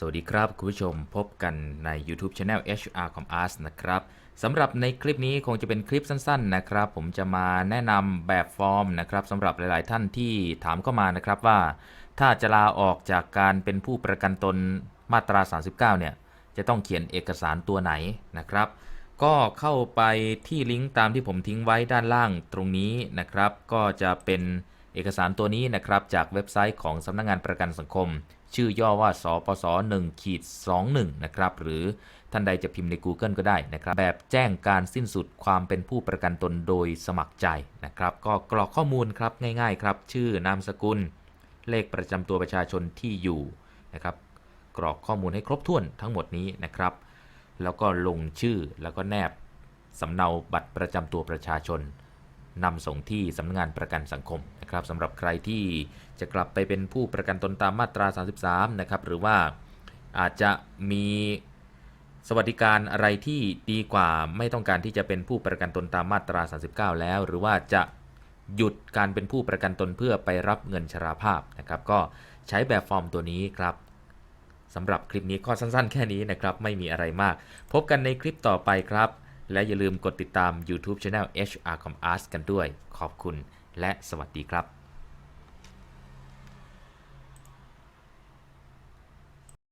สวัสดีครับคุณผู้ชมพบกันใน YouTube Channel HR Com Arts นะครับสำหรับในคลิปนี้คงจะเป็นคลิปสั้นๆนะครับ ผมจะมาแนะนำแบบฟอร์มนะครับสำหรับหลายๆท่านที่ถามเข้ามานะครับว่า ถ้าจะลาออกจากการเป็นผู้ประกันตนมาตรา 39 เนี่ย จะต้องเขียนเอกสารตัวไหนนะครับ ก็เข้าไปที่ลิงก์ตามที่ผมทิ้งไว้ด้านล่างตรงนี้นะครับ ก็จะเป็น เอกสารตัวนี้นะครับจากเว็บไซต์ของสำนักงานประกันสังคม ชื่อย่อว่า สปส1ขีด21นะครับ หรือท่านใดจะพิมพ์ใน Google ก็ได้นะครับ แบบแจ้งการสิ้นสุดความเป็นผู้ประกันตนโดยสมัครใจนะครับ ก็กรอกข้อมูลครับง่ายๆครับ ชื่อนามสกุล เลขประจำตัวประชาชนที่อยู่นะครับ กรอกข้อมูลให้ครบถ้วนทั้งหมดนี้นะครับ แล้วก็ลงชื่อแล้วก็แนบสำเนาบัตรประจำตัวประชาชน นำส่งที่สำนักงานประกันสังคมนะครับสำหรับใครที่จะกลับไปเป็นผู้ประกันตนตามมาตรา 33 นะครับ หรือว่าอาจจะมีสวัสดิการอะไรที่ดีกว่าไม่ต้องการที่จะเป็นผู้ประกันตนตามมาตรา 39 แล้ว หรือว่าจะหยุดการเป็นผู้ประกันตนเพื่อไปรับเงินชราภาพนะครับ ก็ใช้แบบฟอร์มตัวนี้ครับสำหรับคลิปนี้ก็สั้นๆ แค่นี้นะครับ ไม่มีอะไรมาก พบกันในคลิปต่อไปครับ และอย่าลืมกดติดตาม YouTube Channel HR Com Arts กันด้วย ขอบคุณและสวัสดีครับ